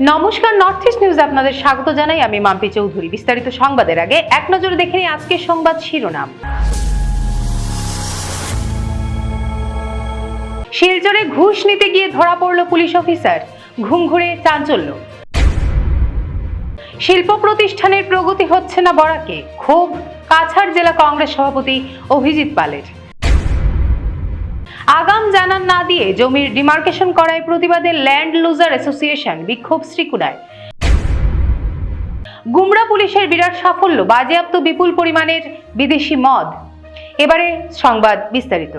নমস্কার north east news আপনাদের স্বাগত জানাই। আমি মাম্পি চৌধুরী। বিস্তারিত সংবাদের আগে এক নজরে দেখে নিই আজকের সংবাদ শিরোনাম। শিলচরে ঘুষ নিতে গিয়ে ধরা পড়ল পুলিশ অফিসার। ঘুম ঘুরে চাঞ্চল্য। শিল্প প্রতিষ্ঠানের প্রগতি হচ্ছে না বরাকে। ক্ষোভ, কাছাড় জেলা কংগ্রেস সভাপতি অভিজিৎ পালের। আগাম জানান না দিয়ে জমির ডিমার্কেশন করায় প্রতিবাদে ল্যান্ড লুজার অ্যাসোসিয়েশন বিক্ষোভ শ্রীকুড়ায় গুমরা পুলিশের বিরাট সাফল্য, বাজেয়াপ্ত বিপুল পরিমাণের বিদেশি মদ। এবারে সংবাদ বিস্তারিত।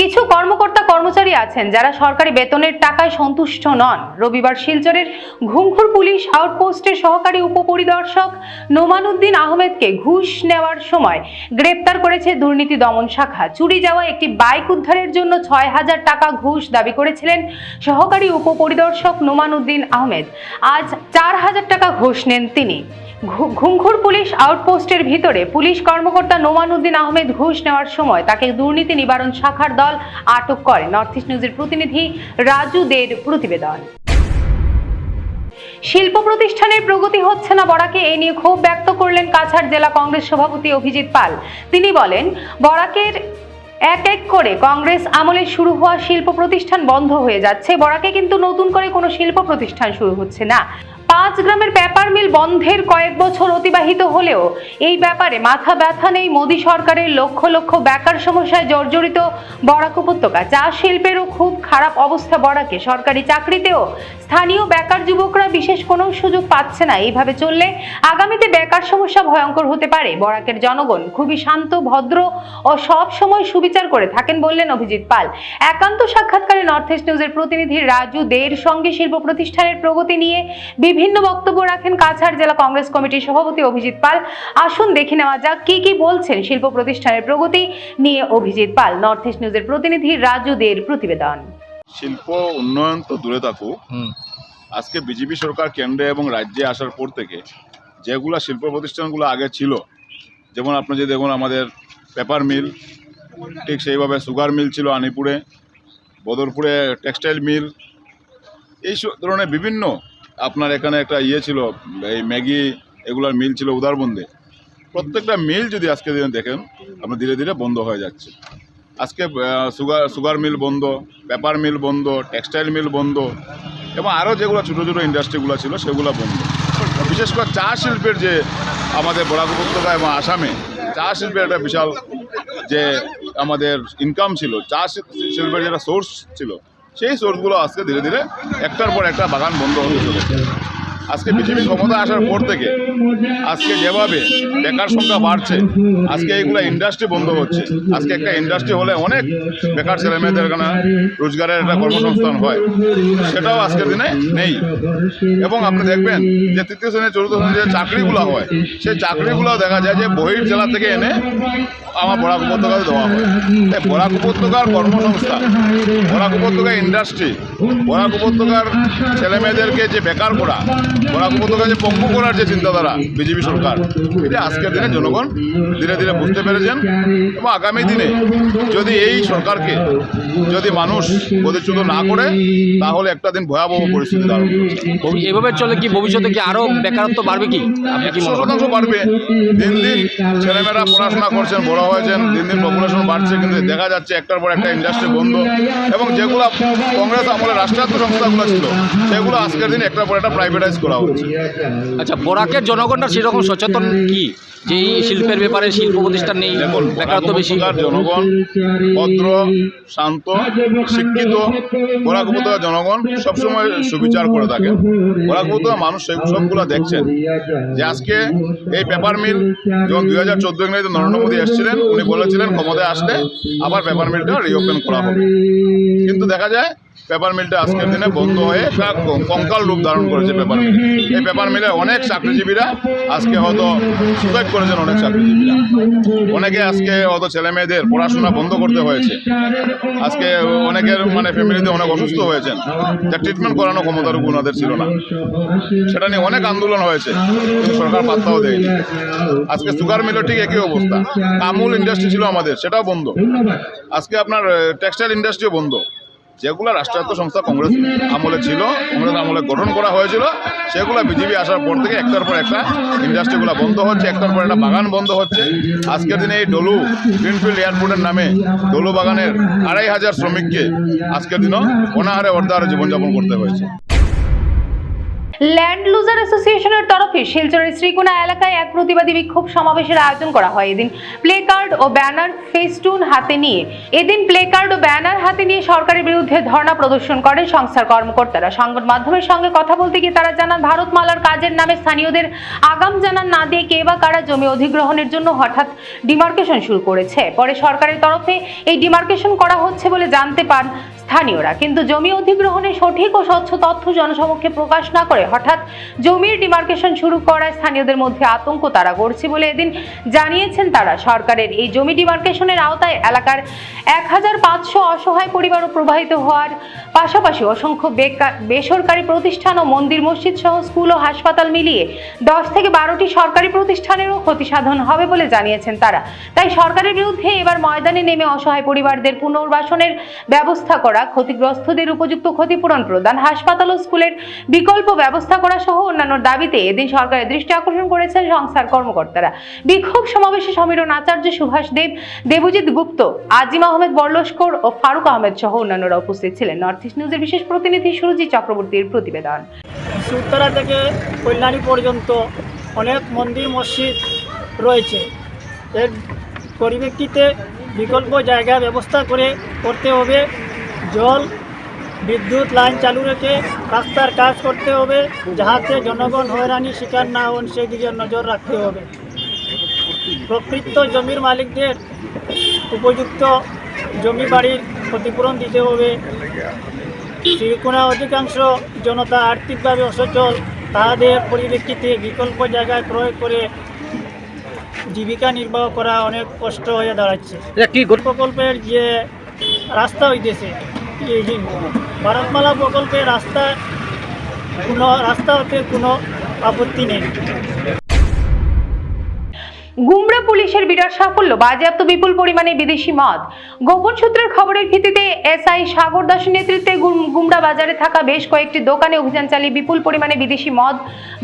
কিছু কর্মকর্তা কর্মচারী আছেন যারা সরকারি বেতনের টাকায় সন্তুষ্ট নন। রবিবার শিলচরের ঘুমখুর পুলিশ আউটপোস্টের সহকারী উপপরিদর্শক নোমানুদ্দিন আহমেদকে ঘুষ নেওয়ার সময় গ্রেপ্তার করেছে দুর্নীতি দমন শাখা। চুরি যাওয়া একটি বাইক উদ্ধারের জন্য ছয় হাজার টাকা ঘুষ দাবি করেছিলেন সহকারী উপপরিদর্শক নোমানুদ্দিন আহমেদ। আজ চার হাজার টাকা ঘুষ নেন তিনি। ঘুমঘুর পুলিশ আউটপোস্টের ভিতরে। পুলিশ কর্মকর্তা নোমানুদ্দিন আহমেদ ঘুষ নেওয়ার সময় তাকে দুর্নীতি নিবারণ শাখার দল আটক করে। নর্থ ইস্ট নিউজের প্রতিনিধি রাজু দের প্রতিবেদন। শিল্প প্রতিষ্ঠানের প্রগতি হচ্ছে না বরাকে, এ নিয়ে ক্ষোভ ব্যক্ত করলেন কাছাড় জেলা কংগ্রেস সভাপতি অভিজিৎ পাল। তিনি বলেন, বরাকের এক এক করে কংগ্রেস আমলে শুরু হওয়া শিল্প প্রতিষ্ঠান বন্ধ হয়ে যাচ্ছে। বরাকে কিন্তু নতুন করে কোনো শিল্প প্রতিষ্ঠান শুরু হচ্ছে না। পাঁচ গ্রামের পেপার মিল বন্ধের কয়েক বছর অতিবাহিত হলেও এই ব্যাপারে মাথা ব্যথা নেই মোদী সরকারের লক্ষ লক্ষ বেকার সমস্যায় জর্জরিত বরাক উপত্যকা। চা শিল্পেরও খুব খারাপ অবস্থা বরাকে। সরকারি চাকরিতেও স্থানীয় বেকার যুবকরা বিশেষ কোনো সুযোগ পাচ্ছে না। এইভাবে চললে আগামীতে বেকার সমস্যা ভয়ঙ্কর হতে পারে। বরাকের জনগণ খুবই শান্ত, ভদ্র ও সব সময় সুবিচার করে থাকেন বললেন অভিজিৎ পাল। একান্ত সাক্ষাৎকারে নর্থ ইস্ট নিউজের প্রতিনিধি রাজু দের সঙ্গে শিল্প প্রতিষ্ঠানের প্রগতি নিয়ে বিভিন্ন বক্তব্য রাখেন কাছাড় জেলা কংগ্রেস কমিটির সভাপতি অভিজিৎ পাল। আসুন দেখে নেওয়া যাক কি কি বলছেন শিল্প প্রতিষ্ঠানের প্রগতি নিয়ে অভিজিৎ পাল নর্থ ইস্ট নিউজের প্রতিনিধি রাজু দের প্রতিবেদন। শিল্প উন্নয়ন তো দূরে থাকুক। আজকে বিজেপি সরকার কেন্দ্রে এবং রাজ্যে আসার পর থেকে যেগুলো শিল্প প্রতিষ্ঠানগুলো আগে ছিল যেমন আপনি যদি দেখুন আমাদের পেপার মিল ঠিক সেইভাবে সুগার মিল ছিল আনিপুরে বদরপুরে টেক্সটাইল মিল এই সব ধরনের বিভিন্ন আপনার এখানে একটা ইয়ে ছিল এই ম্যাগি এগুলার মিল ছিল উদারবন্দে প্রত্যেকটা মিল যদি আজকে দিনে দেখেন আপনার ধীরে ধীরে বন্ধ হয়ে যাচ্ছে আজকে সুগার সুগার মিল বন্ধ পেপার মিল বন্ধ টেক্সটাইল মিল বন্ধ এবং আরও যেগুলো ছোটো ছোটো ইন্ডাস্ট্রিগুলো ছিল সেগুলো বন্ধ বিশেষ করে চা শিল্পের যে আমাদের বরাক উপত্যকা এবং আসামে চা শিল্পের একটা বিশাল যে আমাদের ইনকাম ছিল চা শিল্পের যেটা সোর্স ছিল সেই সোর্সগুলো আজকে ধীরে ধীরে একটার পর একটা বাগান বন্ধ হতে চলেছে। আজকে বিজেপি ক্ষমতা আসার পর থেকে আজকে যেভাবে বেকার সংখ্যা বাড়ছে, আজকে এইগুলো ইন্ডাস্ট্রি বন্ধ হচ্ছে। আজকে একটা ইন্ডাস্ট্রি হলে অনেক বেকার ছেলে মেয়েদের এখানে রোজগারের একটা কর্মসংস্থান হয়। সেটাও আজকের দিনে নেই। এবং আপনি দেখবেন যে তৃতীয় শ্রেণি চতুর্থ শ্রেণির যে চাকরিগুলো হয়, সেই চাকরিগুলো দেখা যায় যে বহির জেলা থেকে এনে আমার বরাক উপত্যকাতে দেওয়া হয়। এই বরাক উপত্যকার কর্মসংস্থান, বরাক উপত্যকা ইন্ডাস্ট্রি বরাক উপত্যকার ছেলে মেয়েদেরকে যে বেকার করা বরাক যে পঙ্গু করার যে চিন্তাধারা বিজেপি সরকার এটা আজকের দিনে জনগণ ধীরে ধীরে বুঝতে পেরেছেন এবং আগামী দিনে যদি এই সরকারকে যদি মানুষ প্রতিচ্যুত না করে তাহলে একটা দিন ভয়াবহ পরিস্থিতি দাঁড়াবে এভাবে চলে কি ভবিষ্যতে কি আরও বেকারত্ব বাড়বে কি? আপনি কি শতাংশ বাড়বে। দিন দিন ছেলেমেয়েরা পড়াশোনা করছেন বড় হয়েছেন দিন দিন পপুলেশন বাড়ছে কিন্তু দেখা যাচ্ছে একটার পর একটা ইন্ডাস্ট্রি বন্ধ। এবং যেগুলো কংগ্রেস আমলে রাষ্ট্রায়ত্ত সংস্থাগুলো ছিল সেগুলো আজকের দিন একটার পর একটা প্রাইভেটাইজ করা হচ্ছে। আচ্ছা বরাকের জনগণটা সেরকম সচেতন কি? যে এই শিল্পের ব্যাপারে শিল্প প্রতিষ্ঠান নেই বেকারত্ব বেশি। জনগণ ভদ্র শান্ত শিক্ষিত বরাক উপত্যকার জনগণ সবসময় সুবিচার করে থাকে বরাক উপত্যকার মানুষ সেই সবগুলো দেখছেন যে আজকে এই পেপার মিল যখন দুই হাজার চোদ্দ ইংরেজিতে নরেন্দ্র মোদী এসেছিলেন উনি বলেছিলেন ক্ষমতায় আসলে আবার পেপার মিলটা রিওপেন করা হবে। কিন্তু দেখা যায় পেপার মিলটা আজকের দিনে বন্ধ হয়ে কঙ্কাল রূপ ধারণ করেছে পেপার মিল। এই পেপার মিলে অনেক চাকরিজীবীরা আজকে হয়তো সুসাইড করেছেন অনেক চাকরিজীবীরা। অনেকে আজকে হয়তো ছেলে মেয়েদের পড়াশোনা বন্ধ করতে হয়েছে। আজকে অনেকের মানে ফ্যামিলিতে অনেক অসুস্থ হয়েছেন। যা ট্রিটমেন্ট করানো ক্ষমতার উপর ওনাদের ছিল না। সেটা নিয়ে অনেক আন্দোলন হয়েছে সরকার পাত্তাও দেয়নি। আজকে সুগার মিলও ঠিক একই অবস্থা। আমুল ইন্ডাস্ট্রি ছিল আমাদের, সেটাও বন্ধ। আজকে আপনার টেক্সটাইল ইন্ডাস্ট্রিও বন্ধ। যেগুলো রাষ্ট্রায়ত্ত সংস্থা কংগ্রেস আমলে ছিল, কংগ্রেস আমলে গঠন করা হয়েছিল, সেগুলো বিজেপি আসার পর থেকে একটার পর একটা ইন্ডাস্ট্রিগুলো বন্ধ হচ্ছে, একটার পর একটা বাগান বন্ধ হচ্ছে। আজকের দিনে এই ডলু গ্রিনফিল্ড এয়ারপোর্টের নামে ডলু বাগানের আড়াই হাজার শ্রমিককে আজকের দিনও অনাহারে অর্ধাহারে জীবনযাপন করতে হয়েছে। ল্যান্ড লুজার অ্যাসোসিয়েশনের তরফে শিলচরের শ্রীকোনা এলাকায় এক প্রতিবাদী বিক্ষোভ সমাবেশের আয়োজন করা হয়। এদিন প্লে কার্ড ও ব্যানার ফেস্টুন হাতে নিয়ে এদিন প্লে কার্ড ও ব্যানার হাতে নিয়ে সরকারের বিরুদ্ধে ধর্ণা প্রদর্শন করেন সংস্থার কর্মকর্তারা। সংবাদ মাধ্যমের সঙ্গে কথা বলতে গিয়ে তারা জানান, ভারতমালার কাজের নামে স্থানীয়দের আগাম জানান না দিয়ে কে বা কারা জমি অধিগ্রহণের জন্য হঠাৎ ডিমার্কেশন শুরু করেছে। পরে সরকারের তরফে এই ডিমার্কেশন করা হচ্ছে বলে জানতে পান স্থানীয়রা। কিন্তু জমি অধিগ্রহণের সঠিক ও স্বচ্ছ তথ্য জনসমক্ষে প্রকাশ না করে হঠাৎ জমির ডিমার্কেশন শুরু করায় স্থানীয়দের মধ্যে আতঙ্ক তারা করছে বলে এদিন জানিয়েছেন তারা। সরকারের এই জমি ডিমার্কেশনের আওতায় এলাকার এক হাজার পাঁচশো অসহায় পরিবারও প্রবাহিত হওয়ার পাশাপাশি অসংখ্য বেসরকারি প্রতিষ্ঠান ও মন্দির, মসজিদ সহ স্কুল ও হাসপাতাল মিলিয়ে দশ থেকে বারোটি সরকারি প্রতিষ্ঠানেরও ক্ষতি সাধন হবে বলে জানিয়েছেন তারা। তাই সরকারের বিরুদ্ধে এবার ময়দানে নেমে অসহায় পরিবারদের পুনর্বাসনের ব্যবস্থা করা ক্ষতিগ্রস্তদের উপযুক্ত ক্ষতিপূরণ প্রদান, হাসপাতাল ও স্কুলের বিকল্প ব্যবস্থা করা সহ অন্যান্য দাবিতে এদিন সরকারের দৃষ্টি আকর্ষণ করেছেন সংস্থার কর্মকর্তারা। বিক্ষোভ সমাবেশে সমীরণ আচার্য সুভাষ দেব, দেবজিৎ গুপ্ত, আজিম আহমেদ বরলস্কর ও ফারুক আহমেদ সহ অন্যান্যরা উপস্থিত ছিলেন। নর্থ ইস্ট নিউজের বিশেষ প্রতিনিধি সুরজিৎ চক্রবর্তীর প্রতিবেদন। উত্তরা থেকে কল্যাণী পর্যন্ত অনেক মন্দির, মসজিদ রয়েছে। এর পরিপ্রেক্ষিতে বিকল্প জায়গা ব্যবস্থা করে করতে হবে। জল বিদ্যুৎ লাইন চালু রেখে রাস্তার কাজ করতে হবে যাহাতে জনগণ হয়রানির শিকার না হন সেদিকে নজর রাখতে হবে। প্রকৃত জমির মালিকদের উপযুক্ত জমি বাড়ির ক্ষতিপূরণ দিতে হবে। শ্রীকোনা অধিকাংশ জনতা আর্থিকভাবে অসচল তাদের পরিপ্রেক্ষিতে বিকল্প জায়গায় ক্রয় করে জীবিকা নির্বাহ করা অনেক কষ্ট হয়ে দাঁড়াচ্ছে। প্রকল্পের যে রাস্তা হইতেছে ভারতমালা প্রকল্পে রাস্তা কোনো রাস্তা হতে কোনো আপত্তি নেই। গুমরা পুলিশের বিরাট সাফল্য, বাজেয়াপ্ত বিপুল পরিমাণে বিদেশি মদ। গোপন সূত্রের খবরের ভিত্তিতে এসআই সাগর দাসের নেতৃত্বে গুমরা বাজারে থাকা বেশ কয়েকটি দোকানে অভিযান চালিয়ে বিপুল পরিমাণে বিদেশি মদ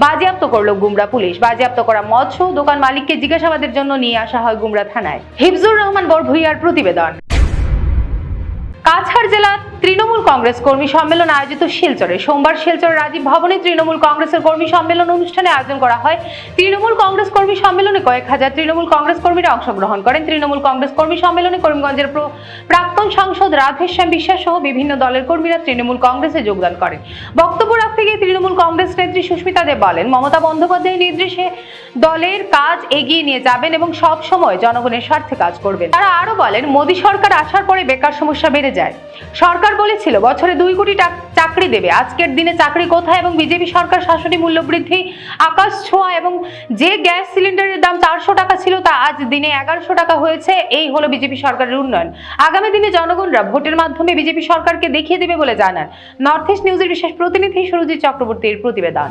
বাজেয়াপ্ত করল গুমরা পুলিশ। বাজেয়াপ্ত করা মদ সহ দোকান মালিককে জিজ্ঞাসাবাদের জন্য নিয়ে আসা হয় গুমরা থানায়। হিফজুর রহমান বরভুইয়ার প্রতিবেদন। কাছাড় জেলা তৃণমূল কংগ্রেস কর্মী সম্মেলন আয়োজিত শিলচরে। সোমবার শিলচর রাজীব ভবনে তৃণমূল কংগ্রেসের কর্মী সম্মেলন অনুষ্ঠানে আয়োজন করা হয়। তৃণমূল কংগ্রেস কর্মী সম্মেলনে কয়েক হাজার তৃণমূল কংগ্রেস কর্মীরা অংশগ্রহণ করেন। তৃণমূল কংগ্রেস কর্মী সম্মেলনে করিমগঞ্জের প্রাক্তন সাংসদ রাধেশ্যাম বিশ্বাস সহ বিভিন্ন দলের কর্মীরা তৃণমূল কংগ্রেসে যোগদান করেন। বক্তব্য রাখতে গিয়ে তৃণমূল কংগ্রেস নেত্রী সুস্মিতা দেব বলেন, মমতা বন্দ্যোপাধ্যায়ের নির্দেশে দলের কাজ এগিয়ে নিয়ে যাবেন এবং সব সময় জনগণের স্বার্থে কাজ করবেন। তারা আরও বলেন, মোদী সরকার আসার পরে বেকার সমস্যা বেড়ে যায়। সরকার বলেছিল, বছরে দুই কোটি চাকরি দেবে। আজকের দিনে চাকরি কোথায় এবং বিজেপি সরকার শাসনী মূল্য বৃদ্ধি আকাশ ছোঁয়া এবং যে গ্যাস সিলিন্ডারের দাম চারশো টাকা ছিল তা আজ দিনে এগারোশো টাকা হয়েছে। এই হলো বিজেপি সরকারের উন্নয়ন। আগামী দিনে জনগণরা ভোটের মাধ্যমে বিজেপি সরকারকে দেখিয়ে দেবে বলে জানান। নর্থ ইস্ট নিউজের বিশেষ প্রতিনিধি সুরজিৎ চক্রবর্তীর প্রতিবেদন।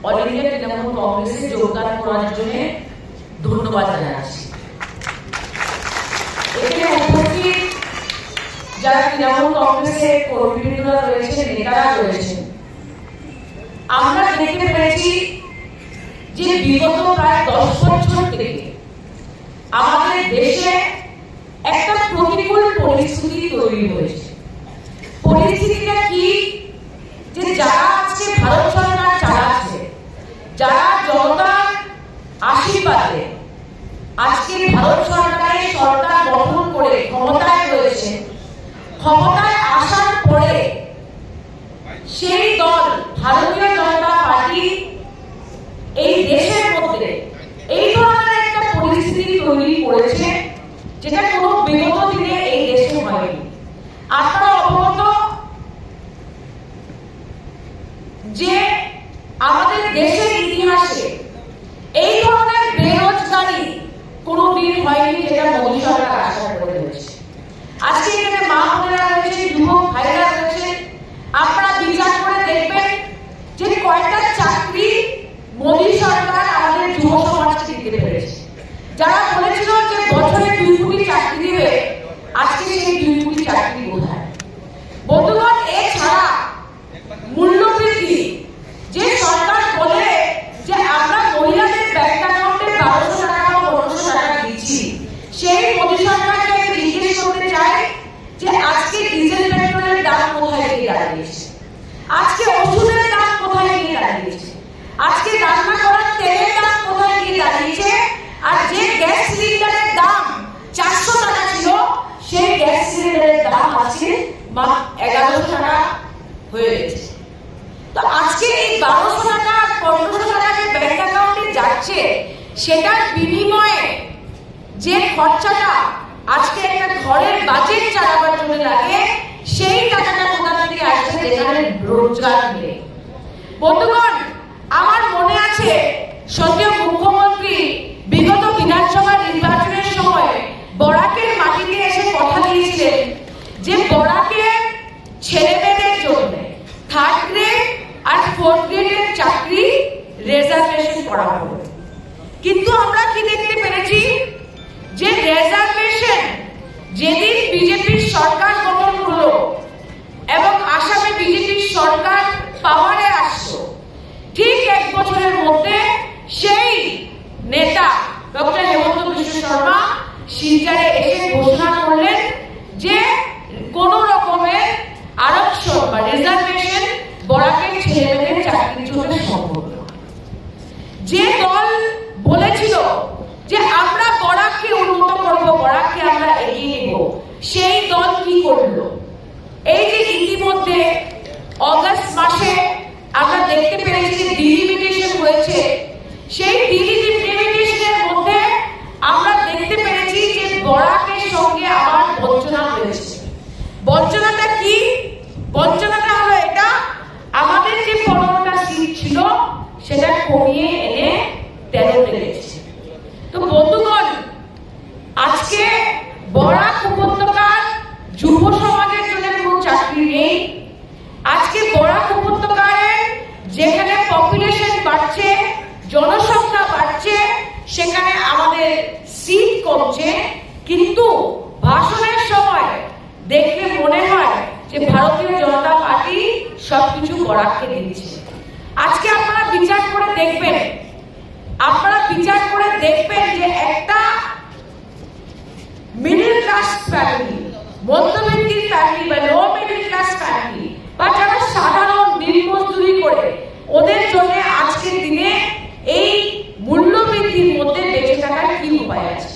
অল ইন্ডিয়া তৃণমূল কংগ্রেসে যোগদান করার জন্য ধন্যবাদ জানাচ্ছি এখানে উপস্থিত যারা তৃণমূল কংগ্রেসের নেতারা রয়েছেন আমরা দেখতে পেরেছি যে বিগত প্রায় দশ বছর আমাদের দেশে একটা প্রতিকূল পরিস্থিতি তৈরি হয়েছে পরিস্থিতিটা কি যে যারা আজকে ভারত সরকার যারা জনতার আশীর্বাদে আজকে ভারত সরকারের সরকার গঠন করে ক্ষমতায় রয়েছে, ক্ষমতায় আসার পরে সেই দল ভারতীয় জনতা পার্টি এই দেশের মধ্যে এই ধরনের আমাদের দেশের ইতিহাসে এই ধরনের বেরোজগারি কোনোদিন হয়নি যেটা মোদী সরকার আশা করে রয়েছে আজকে এখানে মা বোনেরা রয়েছে যুবক ভাইরা রয়েছে আপনারা বিচার করে দেখবেন যে কয়টা চাকরি মোদী সরকার আমাদের যুব সমাজকে দিতে পেরেছে যারা বলেছিল যে বছরে দুই কোটি চাকরি দিবে আজকে সেই দুই কোটি চাকরি কোথায় বন্ধুগণ এছাড়া মূল্যবৃদ্ধি যে সরকার বলে যে আমরা মহিলাদের ব্যাংক অ্যাকাউন্টে বারোশো টাকা বা পনেরোশো টাকা দিচ্ছি সেই মোদী সরকারকে আমি জিজ্ঞেস করতে চাই যে আজকে ডিজেল পেট্রোলের দাম কোথায় গিয়ে দাঁড়িয়েছে আজকে ওষুধের দাম কোথায় গিয়ে দাঁড়িয়েছে আজকে রান্না করার তেলের দাম কোথায় গিয়ে দাঁড়িয়েছে আর যে গ্যাস সিলিন্ডারের দাম চারশো টাকা ছিল সেই গ্যাস সিলিন্ডারের দাম আজকে মাত্র এগারোশো টাকা হয়ে গেছে তো আজকে এই বারোশো টাকা পনেরোশো টাকা যে ব্যাংক অ্যাকাউন্টে যাচ্ছে সেটার বিনিময়ে যে খরচাটা আজকে একটা ঘরের বাজেট চালাবার জন্য লাগে, সেই টাকাটা কোথা থেকে আসছে যেখানে রোজগার নেই? বন্ধুগণ, আমার মনে আছে সদ্য মুখ্যমন্ত্রী বিগত বিধানসভা নির্বাচনের সময় বরাকের মাটিতে এসে কথা দিয়েছিলেন যে বরাকের ছেলে মেয়েদের জন্য থার্ড গ্রেড আর ফোর্থ গ্রেডের চাকরি রেজার্ভেশন করা হবে। কিন্তু আমরা কি দেখতে পেরেছি? যে রেজার্ভেশন যেদিন বিজেপির সরকার গঠন হলো এবং আসামে বিজেপির সরকার পাওয়ারে আসলো, ঠিক এক বছরের মধ্যে সেই নেতা ডক্টর হেমন্ত বিশ্ব শর্মা শিলচরে এসে ঘোষণা করলেন যে কোন রকমের আরক্ষণ বা রিজার্ভেশন বরাকের ছেলেমেয়েদের চাকরির জন্য সম্ভব যে দল বলেছিল যে আমরা বরাককে উন্নত করব বরাককে আমরা এগিয়ে নিব। সেই দল কি করল? এই যে ইতিমধ্যে অগস্ট মাসে আমরা দেখতে পেরেছি যে ডিলিমিটেশন হয়েছে সেই ডিলিমিটেশনের মধ্যে আমরা দেখতে পেরেছি যে বরাকের সঙ্গে আবার বঞ্চনা হয়েছে বঞ্চনাটা কি বঞ্চনাটা হলো এটা আমাদের যে পনেরোটা সিট ছিল সেটা কমিয়ে এনে তেরোতে গেছে তো বন্ধুগণ আজকে বরাক উপত্যকার যুব সমাজের জন্য কোনো চাকরি নেই আজকে বরাক উপত্যকায় যেখানে পপুলেশন বাড়ছে জনসংখ্যা বাড়ছে সেখানে আমাদের সিট কমছে কিন্তু ভাষণের সময় দেখলে মনে হয় যে ভারতীয় জনতা পার্টি সবকিছু বরাককে দিচ্ছে। আজকে আপনারা বিচার করে দেখবেন, আপনারা বিচার করে দেখবেন যে একটা মিডল ক্লাস ফ্যামিলি মধ্যবিত্তির ফ্যামিলি বা লো মিডল ক্লাস ফ্যামিলি বা যারা সাধারণ দিন মজদুরি করে, ওদের জন্য আজকের দিনে এই মূল্য বৃদ্ধির মধ্যে বেঁচে থাকার কি উপায় আছে?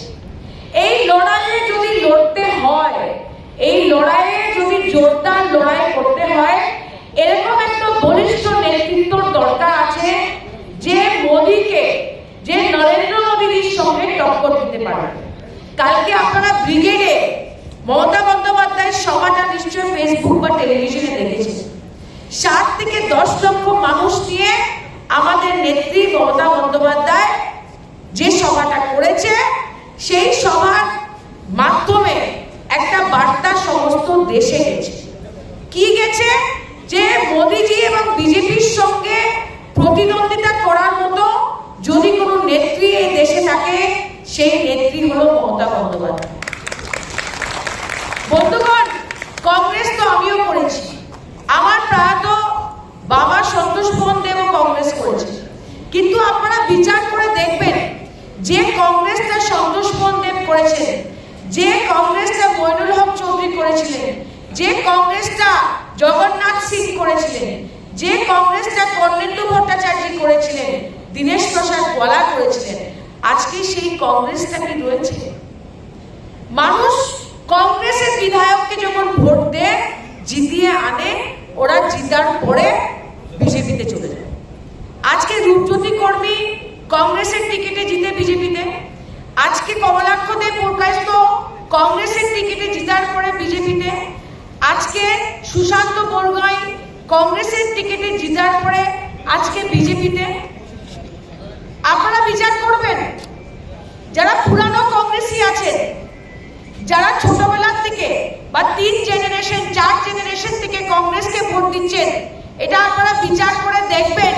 এই লড়াইয়ে যদি লড়তে হয় এই লড়াইয়ে যদি জোরদার লড়াই করতে হয়, এরকম একটা বলিষ্ঠ নেতৃত্বর দরকার আছে যে মোদীকে, যে নরেন্দ্র মোদীর সঙ্গে টক্কর দিতে পারে। কালকে আপনারা ব্রিগেডে মমতা বন্দ্যোপাধ্যায়ের সভাটা নিশ্চয়ই ফেসবুক বা টেলিভিশনে দেখেছেন। সাত থেকে দশ লক্ষ মানুষ নিয়ে আমাদের নেত্রী মমতা বন্দ্যোপাধ্যায় যে সভাটা করেছে, সেই সভার বার্তা সমস্ত দেশে গেছে। কি গেছে? যে মোদিজি এবং বিজেপির সঙ্গে প্রতিদ্বন্দ্বিতা করার মতো যদি কোনো নেত্রী এই দেশে থাকে, সেই নেত্রী হলো মমতা বন্দ্যোপাধ্যায়। বন্ধুগণ, কংগ্রেস তো আমিও করেছি। আমার প্রায়ত বাবা সন্তোষ মোহন দেবও কংগ্রেস করেছে। কিন্তু আপনারা বিচার করে দেখবেন, যে কংগ্রেসটা সন্তোষ মোহন দেব করেছিলেন যে কংগ্রেসটা মইনুল হক চৌধুরী করেছিলেন। যে কংগ্রেসটা জগন্নাথ সিং করেছিলেন, যে কংগ্রেসটা কর্ণেন্দু ভট্টাচার্য করেছিলেন, দীনেশ প্রসাদ গোয়ালা করেছিলেন, আজকে সেই কংগ্রেসটা কি রয়েছে? মানুষ কংগ্রেসের বিধায়ককে যখন ভোট দেয়, জিতিয়ে আনে, ওরা জিতার পরে বিজেপিতে চলে যায়। আজকে রূপজ্যোতি কর্মী কংগ্রেসের টিকিটে জিতে বিজেপিতে। আজকে কমলাক্ষ দে প্রকাশিত কংগ্রেসের টিকিটে জিতার পরে বিজেপিতে, আজকে সুশান্ত বরগাই কংগ্রেসের টিকিটে জিতার পরে আজকে বিজেপিতে। আপনারা বিচার করবেন, যারা পুরানো কংগ্রেসই আছেন, যারা ছোটবেলার থেকে বা তিন জেনারেশন চার জেনারেশন থেকে কংগ্রেসকে ভোট দিচ্ছেন, এটা আপনারা বিচার করে দেখবেন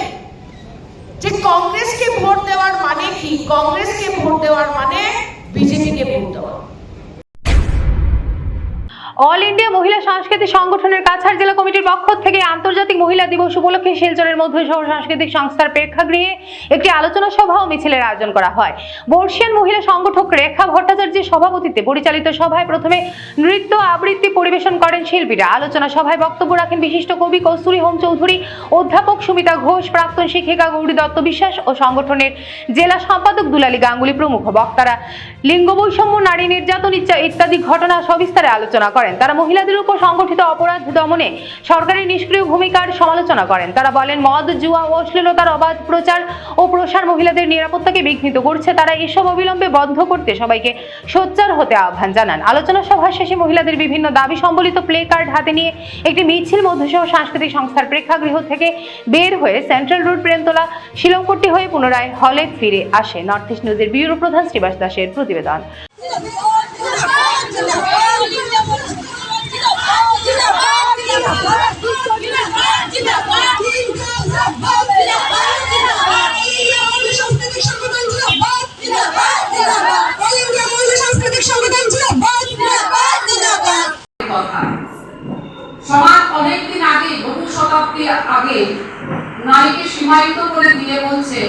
যে কংগ্রেসকে ভোট দেওয়ার মানে কি? কংগ্রেসকে ভোট দেওয়ার মানে বিজেপিকে ভোট দেওয়া। অল ইন্ডিয়া মহিলা সাংস্কৃতিক সংগঠনের কাছাড় জেলা কমিটির পক্ষ থেকে আন্তর্জাতিক মহিলা দিবস উপলক্ষে শিলচরের মধ্য শহর সাংস্কৃতিক সংস্থার প্রেক্ষাগৃহে একটি আলোচনা সভা ও মিছিলের আয়োজন করা হয়। বর্ষিয়ান মহিলা সংগঠক রেখা ভট্টাচার্যের সভাপতিত্বে পরিচালিত সভায় প্রথমে নৃত্য আবৃত্তি পরিবেশন করেন শিল্পীরা। আলোচনা সভায় বক্তব্য রাখেন বিশিষ্ট কবি কস্তুরী হোম চৌধুরী, অধ্যাপক সুমিতা ঘোষ, প্রাক্তন শিক্ষিকা গৌরী দত্ত বিশ্বাস ও সংগঠনের জেলা সম্পাদক দুলালী গাঙ্গুলি প্রমুখ। বক্তারা লিঙ্গ বৈষম্য নারী নির্যাতন ইত্যাদি ঘটনা সবিস্তারে আলোচনা করেন। তারা মহিলাদের উপর সংগঠিত অপরাধ দমনে সরকারের নিষ্ক্রিয় ভূমিকার সমালোচনা করেন। তারা বলেন, মদ, জুয়া ও অশ্লীলতার অবাধ প্রচার ও প্রসার মহিলাদের নিরাপত্তাকে বিঘ্নিত করছে। তারা এসব অবিলম্বে বন্ধ করতে সবাইকে সোচ্চার হতে আহ্বান জানান। আলোচনা সভা শেষে মহিলাদের বিভিন্ন দাবি সম্বলিত প্লে কার্ড হাতে নিয়ে একটি মিছিল মধ্যসহ সাংস্কৃতিক সংস্থার প্রেক্ষাগৃহ থেকে বের হয়ে সেন্ট্রাল রোড প্রেমতলা শিলংপট্টি হয়ে পুনরায় হলে ফিরে আসে। নর্থ ইস্ট নিউজের ব্যুরো প্রধান শ্রীবাস দাসের প্রতিবেদন। সমাজ অনেকদিন আগে, বহু শতাব্দী আগে নারীকে সীমায়িত করে দিয়ে বলছে,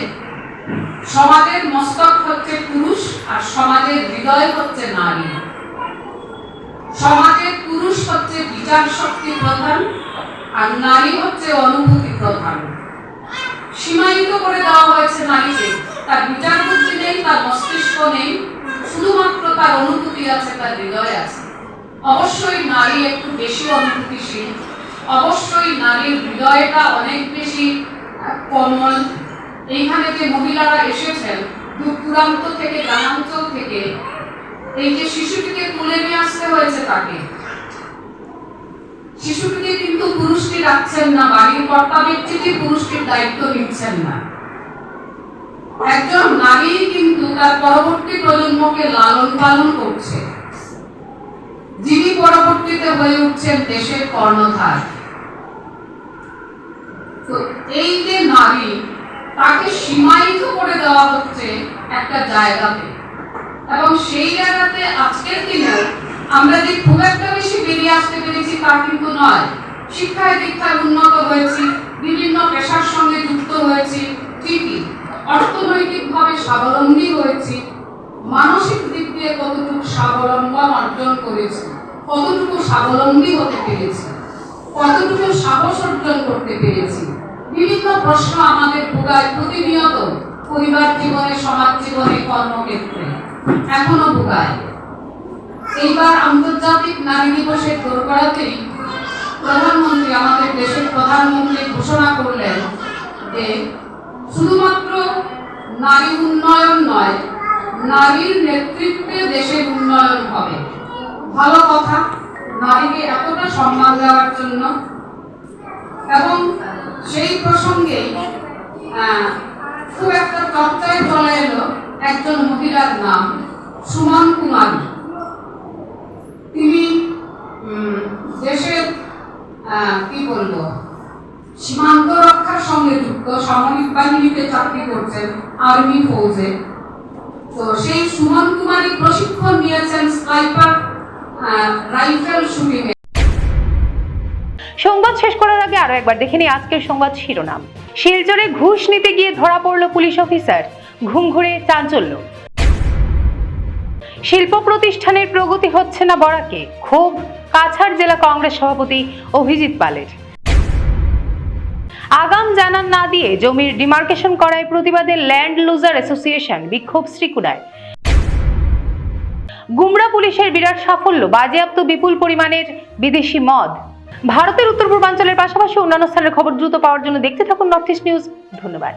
সমাজের মস্তক হচ্ছে পুরুষ আর সমাজের হৃদয় হচ্ছে নারী। সমাজের পুরুষ হচ্ছে বিচার শক্তি প্রধান, আর নারী হচ্ছে অনুভূতি প্রধান। সীমায়িত করে দেওয়া হয়েছে নারীকে। তার বিচার বুদ্ধি নেই, তার মস্তিষ্ক নেই, শুধুমাত্র তার অনুভূতি আছে, তার হৃদয় আছে। অবশ্যই নারী একটু বেশি অনুভূতিশীল। অবশ্যই নারীর হৃদয়টা অনেক বেশি কোমল। এইখানে যে মহিলারা এসেছেন, দূর দূরান্ত থেকে, গ্রামাঞ্চল থেকে এই যে শিশুটিকে তুলে নিয়ে আসতে হয়েছে তাকে। শিশুটিকে কিন্তু পুরুষটি রাখছেন না, বাড়ির কর্তা ব্যক্তিটি পুরুষটির দায়িত্ব নিচ্ছেন না। একজন নারী কিন্তু তার পরবর্তী প্রজন্মকে লালন পালন করছে। যিনি পরবর্তীতে হয়ে উঠছেন দেশের কর্ণধার। তো এই যে নারী, তাকে সীমায়িত করে দেওয়া হচ্ছে একটা জায়গাতে। এবং সেই জায়গাতে আজকের দিনে আমরা যে খুব একটা বেশি বেরিয়ে আসতে পেরেছি তা কিন্তু নয়। শিক্ষায় দীক্ষায় উন্নত হয়েছি, বিভিন্ন পেশার সঙ্গে যুক্ত হয়েছি, ঠিকই। অর্থনৈতিকভাবে স্বাবলম্বী হয়েছি, মানসিক দিক দিয়ে কতটুকু স্বাবলম্বন অর্জন করেছি, কতটুকু স্বাবলম্বী হতে পেরেছি, কতটুকু সাহস অর্জন করতে পেরেছি, বিভিন্ন প্রশ্ন আমাদের ভোগায় প্রতিনিয়ত পরিবার জীবনে, সমাজ জীবনে, কর্মক্ষেত্রে। এখনও ভোগায় এইবার আন্তর্জাতিক নারী দিবসের দোরগড়াতেই প্রধানমন্ত্রী, আমাদের দেশের প্রধানমন্ত্রী ঘোষণা করলেন যে শুধুমাত্র নারী উন্নয়ন নয়, নারীর নেতৃত্বে দেশের উন্নয়ন হবে। ভালো কথা, নারীকে এতটা সম্মান দেওয়ার জন্য। এবং সেই প্রসঙ্গে খুব একটা চর্চায় চলে এলো একজন মহিলার নাম সুমন কুমারী। তিনি দেশের কি বলব, সীমান্ত রক্ষার সঙ্গে যুক্ত, সামরিক বাহিনীতে চাকরি করছেন, আর্মি ফৌজে। তো সেই সুমন কুমারী প্রশিক্ষণ নিয়েছেন স্নাইপার রাইফেল শুটিং সংবাদ শেষ করার আগে আরও একবার দেখে নিই আজকের সংবাদ শিরোনাম। শিলচরে ঘুষ নিতে গিয়ে ধরা পড়ল পুলিশ অফিসার। ঘুম ঘুরে চাঞ্চল্য। শিল্প প্রতিষ্ঠানের প্রগতি হচ্ছে না বরাকে, ক্ষোভ কাছাড় জেলা কংগ্রেস সভাপতি অভিজিৎ পালের। আগাম জানান না দিয়ে জমির ডিমার্কেশন করায় প্রতিবাদে ল্যান্ড লুজার অ্যাসোসিয়েশন বিক্ষোভ শ্রীকুড়ায় গুমরা পুলিশের বিরাট সাফল্য, বাজেয়াপ্ত বিপুল পরিমাণের বিদেশি মদ। ভারতের উত্তর পূর্বাঞ্চলের পাশাপাশি অন্যান্য স্থানের খবর দ্রুত পাওয়ার জন্য দেখতে থাকুন নর্থ ইস্ট নিউজ। ধন্যবাদ।